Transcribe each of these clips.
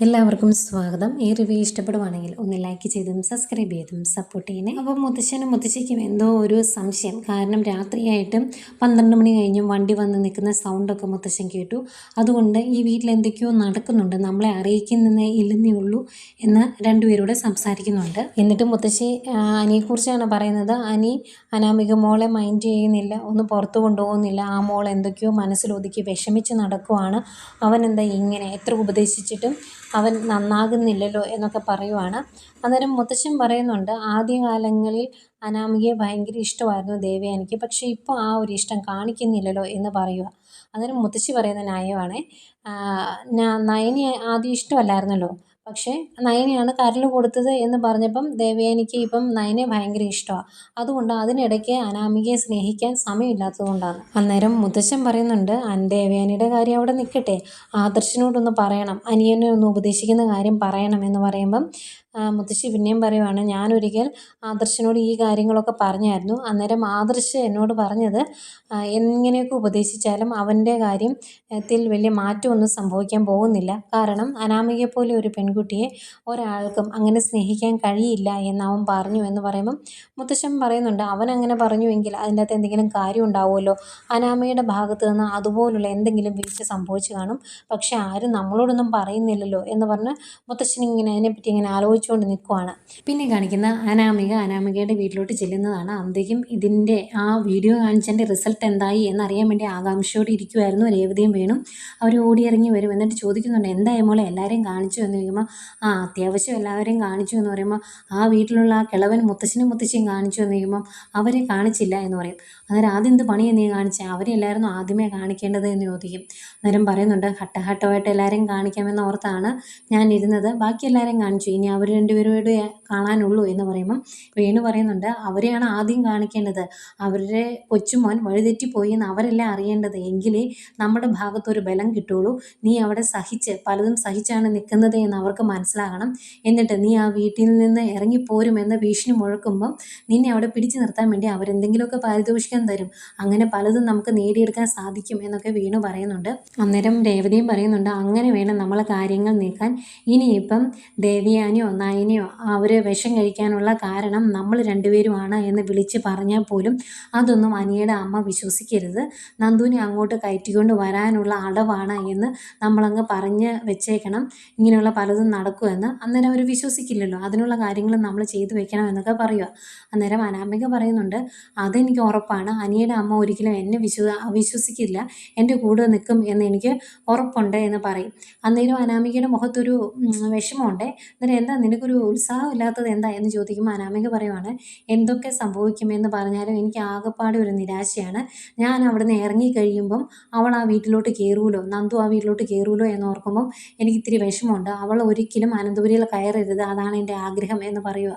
എല്ലാവർക്കും സ്വാഗതം. ഈ റിവ്യൂ ഇഷ്ടപ്പെടുവാണെങ്കിൽ ഒന്ന് ലൈക്ക് ചെയ്തും സബ്സ്ക്രൈബ് ചെയ്തും സപ്പോർട്ട് ചെയ്യണേ. അപ്പോൾ മുത്തശ്ശനും മുത്തശ്ശിക്കും എന്തോ ഒരു സംശയം. കാരണം രാത്രിയായിട്ടും പന്ത്രണ്ട് മണി കഴിഞ്ഞും വണ്ടി വന്ന് നിൽക്കുന്ന സൗണ്ടൊക്കെ മുത്തശ്ശൻ കേട്ടു. അതുകൊണ്ട് ഈ വീട്ടിൽ എന്തൊക്കെയോ നടക്കുന്നുണ്ട്. നമ്മളെ അറിയിക്കുന്നേ ഇല്ലെന്നേ ഉള്ളൂ എന്ന് രണ്ടുപേരോട് സംസാരിക്കുന്നുണ്ട്. എന്നിട്ട് മുത്തശ്ശി അനിയെക്കുറിച്ചാണ് പറയുന്നത്. അനി അനാമിക മോളെ മൈൻഡ് ചെയ്യുന്നില്ല. ഒന്ന് പുറത്തു കൊണ്ടുപോകുന്നില്ല. ആ മോൾ എന്തൊക്കെയോ മനസ്സിലൊതുക്കി വിഷമിച്ച് നടക്കുവാണ്. അവൻ എന്താ ഇങ്ങനെ? എത്ര ഉപദേശിച്ചിട്ടും അവൻ നന്നാകുന്നില്ലല്ലോ എന്നൊക്കെ പറയുവാണ്. അന്നേരം മുത്തശ്ശൻ പറയുന്നുണ്ട് ആദ്യകാലങ്ങളിൽ അനാമികയെ ഭയങ്കര ഇഷ്ടമായിരുന്നു ദേവയാനിക്ക് പക്ഷേ ഇപ്പോൾ ആ ഒരു ഇഷ്ടം കാണിക്കുന്നില്ലല്ലോ എന്ന് പറയുക അന്നേരം മുത്തശ്ശി പറയുന്ന ന്യായമാണ് നയനി ആദ്യം ഇഷ്ടമല്ലായിരുന്നല്ലോ പക്ഷേ നയനയാണ് കരൾ കൊടുത്തത് എന്ന് പറഞ്ഞപ്പം ദേവയാനിക്ക് ഇപ്പം നയനെ ഭയങ്കര ഇഷ്ടമാണ് അതുകൊണ്ട് അതിനിടയ്ക്ക് അനാമികയെ സ്നേഹിക്കാൻ സമയമില്ലാത്തതുകൊണ്ടാണ്. അന്നേരം മുത്തശ്ശൻ പറയുന്നുണ്ട് ദേവയാനിയുടെ കാര്യം അവിടെ നിൽക്കട്ടെ. ആദർശിനോടൊന്ന് പറയണം. അനിയനെ ഒന്ന് ഉപദേശിക്കുന്ന കാര്യം പറയണം എന്ന് പറയുമ്പം മുത്തശ്ശി പിന്നെയും പറയുവാണ് ഞാനൊരിക്കൽ ആദർശനോട് ഈ കാര്യങ്ങളൊക്കെ പറഞ്ഞായിരുന്നു. അന്നേരം ആദർശ് എന്നോട് പറഞ്ഞത് എങ്ങനെയൊക്കെ ഉപദേശിച്ചാലും അവന്റെ കാര്യത്തിൽ വലിയ മാറ്റമൊന്നും സംഭവിക്കാൻ പോകുന്നില്ല. കാരണം അനാമികയെ പോലെ ഒരു പെൺകുട്ടിയെ ഒരാൾക്കും അങ്ങനെ സ്നേഹിക്കാൻ കഴിയില്ല എന്ന് അവൻ പറഞ്ഞു എന്ന് പറയുമ്പം മുത്തശ്ശൻ പറയുന്നുണ്ട് അവൻ അങ്ങനെ പറഞ്ഞുവെങ്കിൽ അതിന്റെ അകത്ത് എന്തെങ്കിലും കാര്യം ഉണ്ടാവുമല്ലോ. അനാമയുടെ ഭാഗത്ത് നിന്ന് അതുപോലുള്ള എന്തെങ്കിലും വീഴ്ച സംഭവിച്ചു കാണും. പക്ഷെ ആരും നമ്മളോടൊന്നും പറയുന്നില്ലല്ലോ എന്ന് പറഞ്ഞ് മുത്തശ്ശൻ ഇങ്ങനെ അതിനെപ്പറ്റി ഇങ്ങനെ ആലോചിച്ചുകൊണ്ട് നിൽക്കുവാണ്. പിന്നെ കാണിക്കുന്ന അനാമിക അനാമികയുടെ വീട്ടിലോട്ട് ചെല്ലുന്നതാണ് അന്തേക്കും ഇതിന്റെ ആ വീഡിയോ കാണിച്ചതിന്റെ റിസൾട്ട് എന്തായി എന്നറിയാൻ വേണ്ടി ആകാംക്ഷയോടെ ഇരിക്കുമായിരുന്നു രേവതിയും വേണം. അവർ ഓടിയിറങ്ങി വരും. എന്നിട്ട് ചോദിക്കുന്നുണ്ട് എന്തായി മോളെ? എല്ലാവരെയും കാണിച്ചു? എന്ന് ചോദിക്കുമ്പോൾ ആ അത്യാവശ്യം എല്ലാവരെയും കാണിച്ചു എന്ന് പറയുമ്പോൾ ആ വീട്ടിലുള്ള ആ കിളവൻ മുത്തശ്ശനും മുത്തശ്ശിയും കാണിച്ചു എന്ന് ചോദിക്കുമ്പം അവരെ കാണിച്ചില്ല എന്ന് പറയും. അന്നേരം ആദ്യം എന്ത് പണിയാണ് നീ കാണിച്ചത് അവരെല്ലായിരുന്നു ആദ്യമേ കാണിക്കേണ്ടത് എന്ന് ചോദിക്കും. അന്നേരം പറയുന്നുണ്ട് ഘട്ടഘട്ടമായിട്ട് എല്ലാവരെയും കാണിക്കാമെന്ന് ഓർത്താണ് ഞാൻ ഇരുന്നത്. ബാക്കി എല്ലാവരെയും കാണിച്ചു. ഇനി അവർ രണ്ടുപേരോട് കാണാനുള്ളൂ എന്ന് പറയുമ്പം വേണു പറയുന്നുണ്ട് അവരെയാണ് ആദ്യം കാണിക്കേണ്ടത്. അവരുടെ കൊച്ചുമോൻ വഴിതെറ്റിപ്പോയി എന്ന് അവരെല്ലാം അറിയേണ്ടത്? എങ്കിലേ നമ്മുടെ ഭാഗത്തൊരു ബലം കിട്ടുള്ളൂ നീ അവിടെ സഹിച്ച് പലതും സഹിച്ചാണ് നിൽക്കുന്നത് എന്ന് അവർക്ക് മനസ്സിലാകണം. എന്നിട്ട് നീ ആ വീട്ടിൽ നിന്ന് ഇറങ്ങിപ്പോരുമെന്ന് ഭീഷണി മുഴക്കുമ്പം നിന്നെ അവിടെ പിടിച്ചു നിർത്താൻ വേണ്ടി അവരെന്തെങ്കിലുമൊക്കെ പാരിതോഷികം തരും. അങ്ങനെ പലതും നമുക്ക് നേടിയെടുക്കാൻ സാധിക്കും എന്നൊക്കെ വീണു പറയുന്നുണ്ട്. അന്നേരം രേവതിയും പറയുന്നുണ്ട് അങ്ങനെ വേണം നമ്മളെ കാര്യങ്ങൾ നീക്കാൻ. ഇനിയിപ്പം ദേവിയാനിയോ നയനിയോ അവർ വിഷം കഴിക്കാനുള്ള കാരണം നമ്മൾ രണ്ടുപേരുമാണ് എന്ന് വിളിച്ച് പറഞ്ഞാൽ പോലും അതൊന്നും അനിയുടെ അമ്മ വിശ്വസിക്കരുത്. നന്ദുവിനെ അങ്ങോട്ട് കയറ്റിക്കൊണ്ട് വരാനുള്ള അടവാണ് എന്ന് നമ്മളങ്ങ് പറഞ്ഞ് വെച്ചേക്കണം. ഇങ്ങനെയുള്ള പലതും നടക്കുമെന്ന് അന്നേരം അവർ വിശ്വസിക്കില്ലല്ലോ. അതിനുള്ള കാര്യങ്ങൾ നമ്മൾ ചെയ്തു വെക്കണം എന്നൊക്കെ പറയുക. അന്നേരം അനാമിക പറയുന്നുണ്ട് അതെനിക്ക് ഉറപ്പാണ്. അനിയുടെ അമ്മ ഒരിക്കലും എന്നെ വിശ്വ അവിശ്വസിക്കില്ല എന്റെ കൂടെ നിൽക്കും എന്ന് എനിക്ക് ഉറപ്പുണ്ട് എന്ന് പറയും. അന്നേരം അനാമികയുടെ മുഖത്തൊരു വിഷമമുണ്ട്. അന്നേരം എന്താ നിനക്കൊരു ഉത്സാഹം ഇല്ലാത്തത് എന്താ എന്ന് ചോദിക്കുമ്പോൾ അനാമിക പറയുവാണ് എന്തൊക്കെ സംഭവിക്കുമെന്ന് പറഞ്ഞാലും എനിക്ക് ആകെപ്പാടെ ഒരു നിരാശയാണ്. ഞാൻ അവിടുന്ന് ഇറങ്ങി കഴിയുമ്പം അവൾ ആ വീട്ടിലോട്ട് കയറുമല്ലോ നന്ദു ആ വീട്ടിലോട്ട് കയറുമല്ലോ എന്ന് ഓർക്കുമ്പം എനിക്ക് ഇത്തിരി വിഷമമുണ്ട്. അവൾ ഒരിക്കലും അനന്തപുരിയിൽ കയറരുത്. അതാണ് എന്റെ ആഗ്രഹം എന്ന് പറയുക.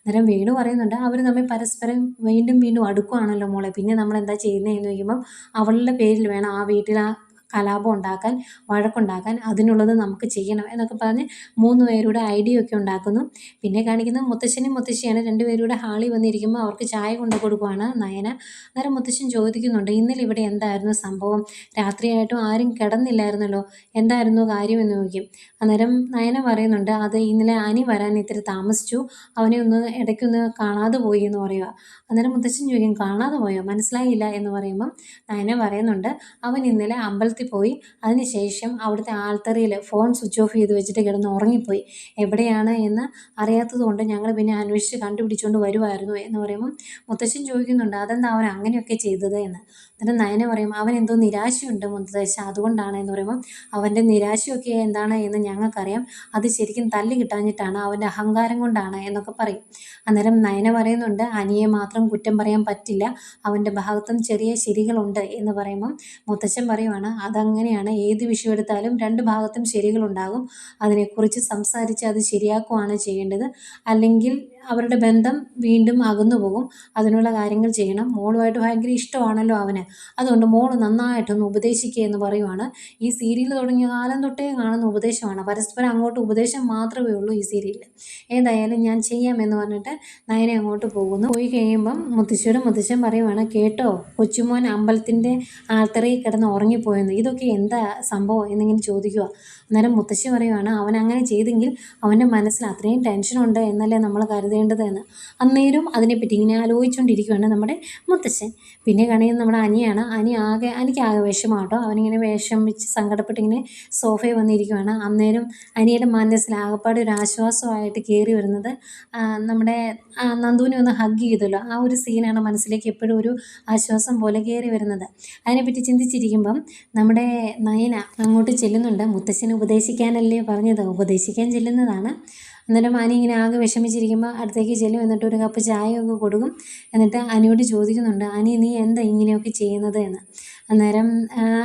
അന്നേരം വീണു പറയുന്നുണ്ട് അവർ തമ്മിൽ പരസ്പരം വീണ്ടും വീണ്ടും അടുക്കുവാണല്ലോ മോളെ. പിന്നെ നമ്മൾ എന്താ ചെയ്യുന്നത് എന്ന് ചോദിക്കുമ്പം അവളുടെ പേരിൽ വേണം ആ വീട്ടിൽ ആ കലാപം ഉണ്ടാക്കാൻ വഴക്കുണ്ടാക്കാൻ അതിനുള്ളത് നമുക്ക് ചെയ്യണം എന്നൊക്കെ പറഞ്ഞ് മൂന്ന് പേരുടെ ഐഡിയ ഒക്കെ ഉണ്ടാക്കുന്നു. പിന്നെ കാണിക്കുന്നത് മുത്തശ്ശനും മുത്തശ്ശിയാണ്. രണ്ടുപേരുടെ ഹാളിൽ വന്നിരിക്കുമ്പോൾ അവർക്ക് ചായ കൊണ്ടു കൊടുക്കുവാണ് നയന. അന്നേരം മുത്തശ്ശൻ ചോദിക്കുന്നുണ്ട് ഇന്നലെ ഇവിടെ എന്തായിരുന്നു സംഭവം? രാത്രിയായിട്ടും ആരും കിടന്നില്ലായിരുന്നല്ലോ? എന്തായിരുന്നു കാര്യം? എന്ന് ചോദിക്കും. അന്നേരം നയന പറയുന്നുണ്ട് അത് ഇന്നലെ അനി വരാൻ ഇത്തിരി താമസിച്ചു. അവനെ ഒന്ന് ഇടയ്ക്കൊന്ന് കാണാതെ പോയി എന്ന് പറയുക. അന്നേരം മുത്തശ്ശൻ ചോദിക്കും കാണാതെ പോയോ? മനസ്സിലായില്ല? എന്ന് പറയുമ്പം നയന പറയുന്നുണ്ട് അവൻ ഇന്നലെ അമ്പലത്തിൽ പോയി അതിനുശേഷം അവിടുത്തെ ആൾത്തറയിൽ ഫോൺ സ്വിച്ച് ഓഫ് ചെയ്ത് വെച്ചിട്ട് കിടന്ന് ഉറങ്ങിപ്പോയി. എവിടെയാണ് എന്ന് അറിയാത്തത് കൊണ്ട് ഞങ്ങൾ പിന്നെ അന്വേഷിച്ച് കണ്ടുപിടിച്ചുകൊണ്ട് വരുമായിരുന്നു എന്ന് പറയുമ്പം മുത്തശ്ശൻ ചോദിക്കുന്നുണ്ട് അതെന്താ അവൻ അങ്ങനെയൊക്കെ ചെയ്തത് എന്ന്? എന്നിട്ട് നയന പറയും അവൻ എന്തോ നിരാശയുണ്ട് മുത്തശ്ശ അതുകൊണ്ടാണ് എന്ന് പറയുമ്പം അവന്റെ നിരാശയൊക്കെ എന്താണ് എന്ന് ഞങ്ങൾക്കറിയാം. അത് ശരിക്കും തല്ലി കിട്ടാഞ്ഞിട്ടാണ് അവന്റെ അഹങ്കാരം കൊണ്ടാണ് എന്നൊക്കെ പറയും. അന്നേരം നയന പറയുന്നുണ്ട് അനിയെ മാത്രം കുറ്റം പറയാൻ പറ്റില്ല. അവന്റെ ഭാഗത്തും ചെറിയ ശരികളുണ്ട് എന്ന് പറയുമ്പം മുത്തശ്ശൻ പറയുവാണ് അതങ്ങനെയാണ്. ഏത് വിഷയം എടുത്താലും രണ്ട് ഭാഗത്തും ശരികളുണ്ടാകും. അതിനെക്കുറിച്ച് സംസാരിച്ച് അത് ശരിയാക്കുകയാണ് ചെയ്യേണ്ടത്. അല്ലെങ്കിൽ അവരുടെ ബന്ധം വീണ്ടും അകന്നു പോകും. അതിനുള്ള കാര്യങ്ങൾ ചെയ്യണം. മോളുമായിട്ട് ഭയങ്കര ഇഷ്ടമാണല്ലോ അവന്. അതുകൊണ്ട് മോൾ നന്നായിട്ടൊന്ന് ഉപദേശിക്കുക എന്ന് പറയുവാണ്. ഈ സീരിയൽ തുടങ്ങിയ കാലം തൊട്ടേ കാണുന്ന ഉപദേശമാണ്. പരസ്പരം അങ്ങോട്ട് ഉപദേശം മാത്രമേ ഉള്ളൂ ഈ സീരിയലിൽ ഏതായാലും ഞാൻ ചെയ്യാം എന്ന് പറഞ്ഞിട്ട് നയനെ അങ്ങോട്ട് പോകുന്നു. പോയി കഴിയുമ്പം മുത്തശ്ശിയുടെ മുത്തശ്ശൻ പറയുവാണ് കേട്ടോ കൊച്ചുമോൻ അമ്പലത്തിന്റെ ആൾത്തറയിൽ കിടന്ന് ഉറങ്ങിപ്പോയെന്ന്. ഇതൊക്കെ എന്താ സംഭവം? എന്നിങ്ങനെ ചോദിക്കുക അന്നേരം മുത്തശ്ശി പറയുവാണ് അവൻ അങ്ങനെ ചെയ്തെങ്കിൽ അവന്റെ മനസ്സിൽ അത്രയും ടെൻഷനുണ്ട് എന്നല്ലേ നമ്മൾ കരുതേണ്ടത് എന്ന് അന്നേരം അതിനെപ്പറ്റി ഇങ്ങനെ ആലോചിച്ചുകൊണ്ടിരിക്കുകയാണ് നമ്മുടെ മുത്തശ്ശൻ പിന്നെ കണിയുന്നത് നമ്മുടെ അനിയാണ്. അനി ആകെ അനിക്ക് ആകെ വിഷമാട്ടോ. അവനിങ്ങനെ വേഷം സങ്കടപ്പെട്ട് ഇങ്ങനെ സോഫയിൽ വന്നിരിക്കുകയാണ് അന്നേരം അനിയുടെ മനസ്സിൽ ആകപ്പാട് ഒരു ആശ്വാസമായിട്ട് കയറി വരുന്നത് നമ്മുടെ നന്ദുവിനെ ഒന്ന് ഹഗ് ചെയ്തല്ലോ. ആ ഒരു സീനാണ് മനസ്സിലേക്ക് എപ്പോഴും ഒരു ആശ്വാസം പോലെ കയറി വരുന്നത്. അതിനെപ്പറ്റി ചിന്തിച്ചിരിക്കുമ്പം നമ്മുടെ നയന അങ്ങോട്ട് ചെല്ലുന്നുണ്ട്. മുത്തശ്ശനെ ഉപദേശിക്കാനല്ലേ പറഞ്ഞത്? ഉപദേശിക്കാൻ ചെല്ലുന്നതാണ്. അന്നേരം അനി ഇങ്ങനെ ആകെ വിഷമിച്ചിരിക്കുമ്പോൾ അടുത്തേക്ക് ചെല്ലും എന്നിട്ട് ഒരു കപ്പ് ചായയൊക്കെ കൊടുക്കും. എന്നിട്ട് അനിയോട് ചോദിക്കുന്നുണ്ട് അനി നീ എന്താ ഇങ്ങനെയൊക്കെ ചെയ്യുന്നത് എന്ന്? അന്നേരം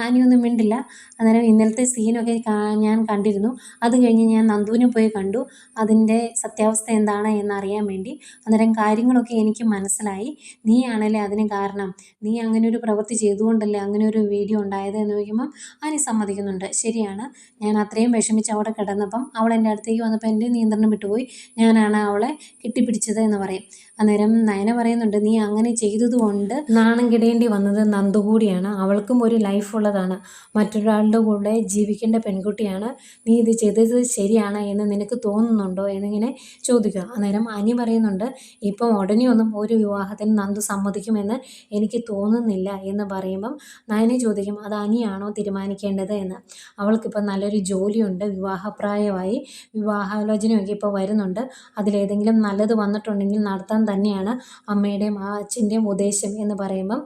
അനിയൊന്നും മിണ്ടില്ല. അന്നേരം ഇന്നലത്തെ സീനൊക്കെ ഞാൻ കണ്ടിരുന്നു. അത് കഴിഞ്ഞ് ഞാൻ നന്ദുവിനെ പോയി കണ്ടു. അതിന്റെ സത്യാവസ്ഥ എന്താണ് എന്നറിയാൻ വേണ്ടി. അന്നേരം കാര്യങ്ങളൊക്കെ എനിക്ക് മനസ്സിലായി. നീയാണല്ലേ അതിന് കാരണം? നീ അങ്ങനെ ഒരു പ്രവൃത്തി ചെയ്തുകൊണ്ടല്ലേ അങ്ങനെ ഒരു വീഡിയോ ഉണ്ടായത് എന്ന് ചോദിക്കുമ്പം അനി സമ്മതിക്കുന്നുണ്ട്. ശരിയാണ്. ഞാൻ അത്രയും വിഷമിച്ച് അവിടെ കിടന്നപ്പം അവൾ എന്റെ അടുത്തേക്ക് വന്നപ്പോൾ എന്റെ നിയന്ത്രണം വിട്ടുപോയി ഞാനാണ് അവളെ കെട്ടിപ്പിടിച്ചത് എന്ന് പറയും. അന്നേരം നയന പറയുന്നുണ്ട് നീ അങ്ങനെ ചെയ്തതുകൊണ്ട് നാണം കിടേണ്ടി വന്നത് നന്ദു കൂടിയാണ്. അവൾക്കും ഒരു ലൈഫ് ഉള്ളതാണ്. മറ്റൊരാളുടെ കൂടെ ജീവിക്കേണ്ട പെൺകുട്ടിയാണ്. നീ ഇത് ചെയ്തത് ശരിയാണ് എന്ന് നിനക്ക് തോന്നുന്നുണ്ടോ? എന്നിങ്ങനെ ചോദിക്കുക. അന്നേരം അനി പറയുന്നുണ്ട് ഇപ്പം ഉടനെ ഒന്നും ഒരു വിവാഹത്തിന് നന്ദു സമ്മതിക്കുമെന്ന് എനിക്ക് തോന്നുന്നില്ല എന്ന് പറയുമ്പം നയനെ ചോദിക്കും അത് അനിയാണോ തീരുമാനിക്കേണ്ടത്? എന്ന്. അവൾക്കിപ്പം നല്ലൊരു ജോലിയുണ്ട്. വിവാഹപ്രായമായി. വിവാഹാലോചനയൊക്കെ ഇപ്പോൾ വരുന്നുണ്ട്. അതിലേതെങ്കിലും നല്ലത് വന്നിട്ടുണ്ടെങ്കിൽ നടത്താൻ തന്നെയാണ് അമ്മയുടെയും ആ അച്ഛന്റെയും ഉദ്ദേശം എന്ന് പറയുമ്പം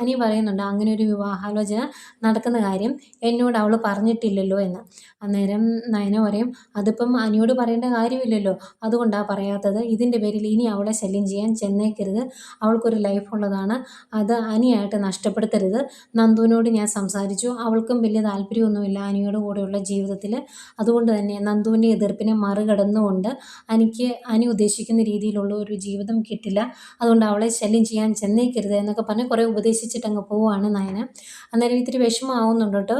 അനി പറയുന്നുണ്ട് അങ്ങനെ ഒരു വിവാഹാലോചന നടക്കുന്ന കാര്യം എന്നോട് അവൾ പറഞ്ഞിട്ടില്ലല്ലോ എന്ന്. അന്നേരം നയന പറയും അതിപ്പം അനിയോട് പറയേണ്ട കാര്യമില്ലല്ലോ. അതുകൊണ്ടാണ് പറയാത്തത്. ഇതിന്റെ പേരിൽ ഇനി അവളെ ശല്യം ചെയ്യാൻ ചെന്നേക്കരുത്. അവൾക്കൊരു ലൈഫ് ഉള്ളതാണ്. അത് അനിയായിട്ട് നഷ്ടപ്പെടുത്തരുത്. നന്ദുവിനോട് ഞാൻ സംസാരിച്ചു. അവൾക്കും വലിയ താല്പര്യമൊന്നുമില്ല അനിയുടെ കൂടെയുള്ള ജീവിതത്തിൽ അതുകൊണ്ട് തന്നെ നന്ദുവിന്റെ എതിർപ്പിനെ മറികടന്നുകൊണ്ട് അനിക്ക് അനി ഉദ്ദേശിക്കുന്ന രീതിയിലുള്ള ഒരു ജീവിതം കിട്ടില്ല. അതുകൊണ്ട് അവളെ ശല്യം ചെയ്യാൻ ചെന്നേക്കരുത് എന്നൊക്കെ പറഞ്ഞ് കുറേ ഉപദേശിച്ചിട്ട് അങ്ങ് പോവുകയാണ് നയന. അന്നേരം ഇത്തിരി വിഷമമാവുന്നുണ്ട് കേട്ടോ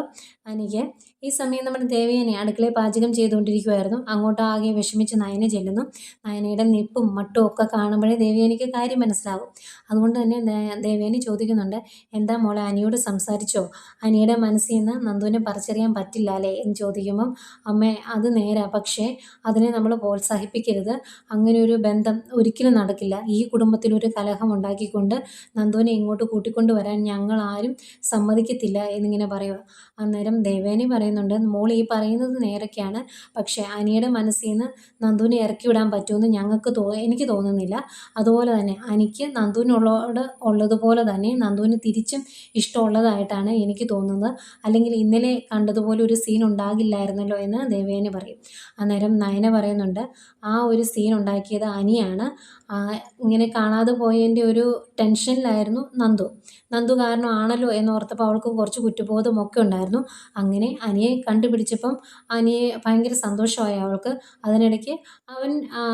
എനിക്ക് ഈ സമയം നമ്മുടെ ദേവയാനി അടുക്കളയിൽ പാചകം ചെയ്തുകൊണ്ടിരിക്കുമായിരുന്നു അങ്ങോട്ട് ആകെ വിഷമിച്ച് നയന ചെല്ലുന്നു. നയനയുടെ നിപ്പും മട്ടും ഒക്കെ കാണുമ്പോഴേ ദേവയാനിക്ക് കാര്യം മനസ്സിലാവും. അതുകൊണ്ട് തന്നെ ദേവിയനെ ചോദിക്കുന്നുണ്ട് എന്താ മോളെ അനിയോട് സംസാരിച്ചോ? അനിയുടെ മനസ്സിൽ നിന്ന് നന്ദുവിനെ പറിച്ചറിയാൻ പറ്റില്ല അല്ലേ? എന്ന് ചോദിക്കുമ്പം അമ്മേ അത് നേരാ. പക്ഷേ അതിനെ നമ്മൾ പ്രോത്സാഹിപ്പിക്കരുത്. അങ്ങനെ ഒരു ബന്ധം ഒരിക്കലും നടക്കില്ല. ഈ കുടുംബത്തിൽ ഒരു കലഹം ഉണ്ടാക്കിക്കൊണ്ട് നന്ദുവിനെ ഇങ്ങോട്ട് കൂട്ടിക്കൊണ്ടുവരാൻ ഞങ്ങൾ ആരും സമ്മതിക്കത്തില്ല എന്നിങ്ങനെ പറയുക. അന്നേരം ദേവേനി പറയുന്നുണ്ട്. മോൾ ഈ പറയുന്നത് നേരൊക്കെയാണ്. പക്ഷേ അനിയുടെ മനസ്സിൽ നിന്ന് നന്ദുവിനെ ഇറക്കി വിടാൻ പറ്റുമെന്ന് ഞങ്ങൾക്ക് തോ എനിക്ക് തോന്നുന്നില്ല. അതുപോലെ തന്നെ അനിക്ക് നന്ദുവിനുള്ളോട് ഉള്ളതുപോലെ തന്നെ നന്ദുവിന് തിരിച്ചും ഇഷ്ടമുള്ളതായിട്ടാണ് എനിക്ക് തോന്നുന്നത്. അല്ലെങ്കിൽ ഇന്നലെ കണ്ടതുപോലെ ഒരു സീൻ ഉണ്ടാകില്ലായിരുന്നല്ലോ എന്ന് ദേവേനെ പറയും. അന്നേരം നയന പറയുന്നുണ്ട് ആ ഒരു സീൻ ഉണ്ടാക്കിയത് അനിയാണ്. ഇങ്ങനെ കാണാതെ പോയതിന്റെ ഒരു ടെൻഷനിലായിരുന്നു നന്ദു. നന്ദു കാരണം ആണല്ലോ എന്ന് എന്നോർത്തപ്പോൾ അവൾക്ക് കുറച്ച് കുറ്റബോധമൊക്കെ ഉണ്ടായിരുന്നു. അങ്ങനെ അനിയെ കണ്ടുപിടിച്ചപ്പം അനിയെ ഭയങ്കര സന്തോഷമായി അവൾക്ക്. അതിനിടയ്ക്ക് അവൻ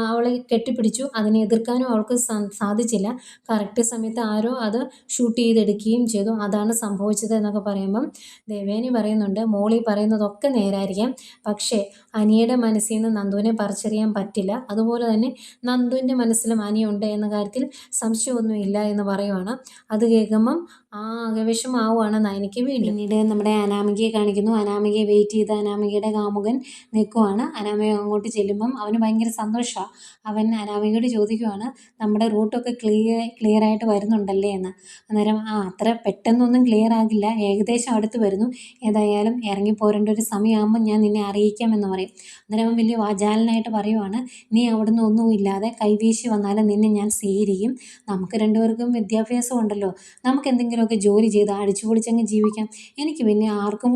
അവളെ കെട്ടിപ്പിടിച്ചു. അതിനെ എതിർക്കാനും അവൾക്ക് സാധിച്ചില്ല. കറക്റ്റ് സമയത്ത് ആരോ അത് ഷൂട്ട് ചെയ്തെടുക്കുകയും ചെയ്തു. അതാണ് സംഭവിച്ചത് എന്നൊക്കെ പറയുമ്പം ദേവേനി പറയുന്നുണ്ട് മോളി പറയുന്നതൊക്കെ നേരായിരിക്കാം. പക്ഷേ അനിയുടെ മനസ്സിൽ നിന്ന് നന്ദുവിനെ പറിച്ചറിയാൻ പറ്റില്ല. അതുപോലെ തന്നെ നന്ദുവിന്റെ മനസ്സിലും അനിയുണ്ട് എന്ന കാര്യത്തിൽ സംശയമൊന്നുമില്ല എന്ന് പറയുവാണ്. അത് കേൾക്കുമ്പം ആ ആകവേശമാവുകയാണ് നയനിക്ക് വീണ്ടും. പിന്നീട് നമ്മുടെ അനാമികയെ കാണിക്കുന്നു. അനാമികയെ വെയിറ്റ് ചെയ്ത് അനാമികയുടെ കാമുകൻ നിൽക്കുവാണ്. അനാമിക അങ്ങോട്ട് ചെല്ലുമ്പം അവന് ഭയങ്കര സന്തോഷമാണ് അവൻ അനാമികയോട് ചോദിക്കുവാണ് നമ്മുടെ റൂട്ടൊക്കെ ക്ലിയർ ക്ലിയർ ആയിട്ട് വരുന്നുണ്ടല്ലേ എന്ന്? അന്നേരം ആ അത്ര പെട്ടെന്നൊന്നും ക്ലിയർ ആകില്ല. ഏകദേശം അടുത്ത് വരുന്നു. ഏതായാലും ഇറങ്ങിപ്പോരേണ്ട ഒരു സമയമാകുമ്പോൾ ഞാൻ നിന്നെ അറിയിക്കാമെന്ന് പറയും. അന്നേരം അവൻ വലിയ വാചാലനായിട്ട് പറയുവാണ് നീ അവിടുന്ന് ഒന്നും ഇല്ലാതെ കൈവീശി വന്നാലും നിന്നെ ഞാൻ സ്വീകരിക്കും. നമുക്ക് രണ്ടുപേർക്കും വിദ്യാഭ്യാസം ഉണ്ടല്ലോ നമുക്ക് എന്തെങ്കിലുമൊക്കെ ജോലി ചെയ്ത് അടിച്ചു പൊളിച്ചങ്ങ് ജീവിക്കാം. എനിക്ക് പിന്നെ ആർക്കും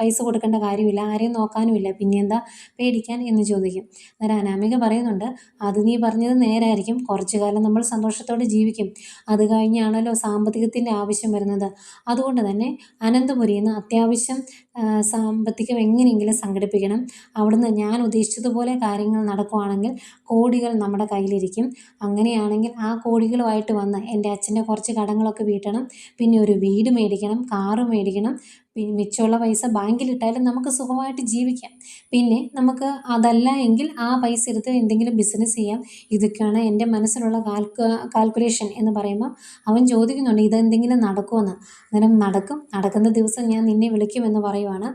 പൈസ കൊടുക്കേണ്ട കാര്യമില്ല. ആരെയും നോക്കാനുമില്ല. പിന്നെന്താ? പേടിക്കാൻ എന്ന് ചോദിക്കും. അന്നേരം അനാമിക പറയുന്നുണ്ട് അത് നീ പറഞ്ഞത് നേരായിരിക്കും. കുറച്ചു കാലം നമ്മൾ സന്തോഷത്തോടെ ജീവിക്കും. അത് കഴിഞ്ഞാണല്ലോ സാമ്പത്തികത്തിന്റെ ആവശ്യം വരുന്നത്. അതുകൊണ്ട് തന്നെ അനന്തപുരിയിൽ നിന്ന് അത്യാവശ്യം സാമ്പത്തികം എങ്ങനെയെങ്കിലും സംഘടിപ്പിക്കണം. അവിടുന്ന് ഞാൻ ഉദ്ദേശിച്ചതുപോലെ കാര്യങ്ങൾ നടക്കുവാണെങ്കിൽ കോടികൾ നമ്മുടെ കയ്യിലിരിക്കും. അങ്ങനെയാണെങ്കിൽ ആ കോടികളുമായിട്ട് വന്ന് എന്റെ അച്ഛന്റെ കുറച്ച് കടങ്ങളൊക്കെ വീട്ടണം. പിന്നെ ഒരു വീട് മേടിക്കണം കാറ് മേടിക്കണം. പിന്നെ മിച്ചമുള്ള പൈസ ബാങ്കിലിട്ടാലും നമുക്ക് സുഖമായിട്ട് ജീവിക്കാം. പിന്നെ നമുക്ക് അതല്ല എങ്കിൽ ആ പൈസ എടുത്ത് എന്തെങ്കിലും ബിസിനസ് ചെയ്യാം. ഇതൊക്കെയാണ് എന്റെ മനസ്സിലുള്ള കാൽക്കു കാൽക്കുലേഷൻ എന്ന് പറയുമ്പോൾ അവൻ ചോദിക്കുന്നുണ്ട് ഇതെന്തെങ്കിലും നടക്കുമെന്ന് അന്നേരം നടക്കും. നടക്കുന്ന ദിവസം ഞാൻ നിന്നെ വിളിക്കുമെന്ന് പറയുവാണ്.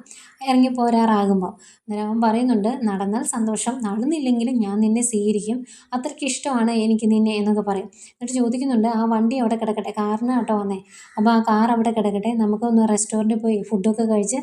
ഇറങ്ങി പോരാറാകുമ്പോൾ അന്നേരം അവൻ പറയുന്നുണ്ട് നടന്നാൽ സന്തോഷം. നടന്നില്ലെങ്കിലും ഞാൻ നിന്നെ സ്വീകരിക്കും. അത്രയ്ക്ക് ഇഷ്ടമാണ് എനിക്ക് നിന്നെ എന്നൊക്കെ പറയും. എന്നിട്ട് ചോദിക്കുന്നുണ്ട് ആ വണ്ടി അവിടെ കിടക്കട്ടെ? കാറിന് കേട്ടോ വന്നേ. അപ്പോൾ ആ കാർ അവിടെ കിടക്കട്ടെ. നമുക്കൊന്ന് റെസ്റ്റോറന്റിൽ പോയി ഫുഡൊക്കെ കഴിച്ച്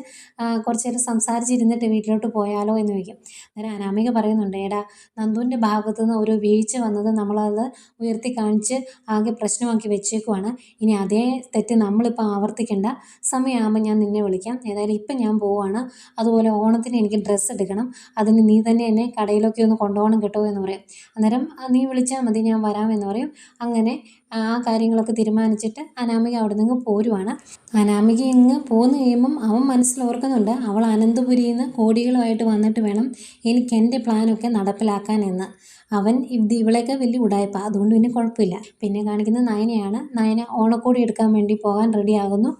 കുറച്ച് നേരം സംസാരിച്ചിരുന്നിട്ട് വീട്ടിലോട്ട് പോയാലോ എന്ന് ചോദിക്കും. അന്നേരം അനാമിക പറയുന്നുണ്ട് എടാ നന്ദുവിന്റെ ഭാഗത്തു നിന്ന് ഒരു വീഴ്ച വന്നത് നമ്മളത് ഉയർത്തി കാണിച്ച് ആകെ പ്രശ്നമാക്കി വെച്ചേക്കുവാണ്. ഇനി അതേ തെറ്റ് നമ്മളിപ്പോൾ ആവർത്തിക്കേണ്ട. സമയമാകുമ്പോൾ ഞാൻ നിന്നെ വിളിക്കാം. ഏതായാലും ഇപ്പം ഞാൻ പോവുകയാണ് അതുപോലെ ഓണത്തിന് എനിക്ക് ഡ്രസ്സ് എടുക്കണം. അതിന് നീ തന്നെ എന്നെ കടയിലൊക്കെ ഒന്ന് കൊണ്ടുപോകണം കേട്ടോ എന്ന് പറയും. അന്നേരം നീ വിളിച്ചാൽ മതി ഞാൻ വരാമെന്ന് പറയും. അങ്ങനെ ആ കാര്യങ്ങളൊക്കെ തീരുമാനിച്ചിട്ട് അനാമിക അവിടെ നിന്ന് പോരുവാണ്. അനാമിക ഇങ്ങ് പോന്നു കഴിയുമ്പം അവൻ മനസ്സിൽ ഓർക്കുന്നുണ്ട് അവൾ അനന്തപുരിയിൽ നിന്ന് കോടികളുമായിട്ട് വന്നിട്ട് വേണം എനിക്ക് എന്റെ പ്ലാനൊക്കെ നടപ്പിലാക്കാൻ എന്ന്. അവൻ ഇത് ഇവളെയൊക്കെ വലിയ ഉടായ്പ അതുകൊണ്ട് പിന്നെ കുഴപ്പമില്ല. പിന്നെ കാണിക്കുന്നത് നയനയാണ് നയന ഓണക്കോടി എടുക്കാൻ വേണ്ടി പോകാൻ റെഡിയാകുന്നു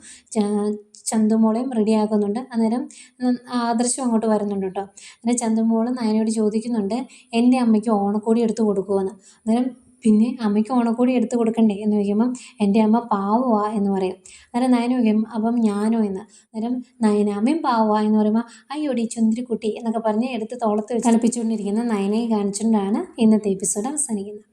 ചന്തുമോളെയും റെഡിയാക്കുന്നുണ്ട് അന്നേരം ആദർശം അങ്ങോട്ട് വരുന്നുണ്ട് കേട്ടോ. അന്നേരം ചന്തുമോളും നയനയോട് ചോദിക്കുന്നുണ്ട് എന്റെ അമ്മയ്ക്ക് ഓണക്കോടി എടുത്ത് കൊടുക്കുമെന്ന് അന്നേരം പിന്നെ അമ്മയ്ക്ക് ഓണക്കോടി എടുത്ത് കൊടുക്കണ്ടേ എന്ന് ചോദിക്കുമ്പം എന്റെ അമ്മ പാവുവാ എന്ന് പറയും. അന്നേരം നയന ചോദിക്കും അപ്പം ഞാനോ എന്ന്? അന്നേരം നയന അമ്മയും എന്ന് പറയുമ്പോൾ അയ്യോടി ചുന്തിരിക്കുട്ടി എന്നൊക്കെ പറഞ്ഞ് എടുത്ത് തോളത്ത് വെച്ച് കളിപ്പിച്ചുകൊണ്ടിരിക്കുന്ന നയനയെ കാണിച്ചുകൊണ്ടാണ് ഇന്നത്തെ എപ്പിസോഡ് അവസാനിക്കുന്നത്.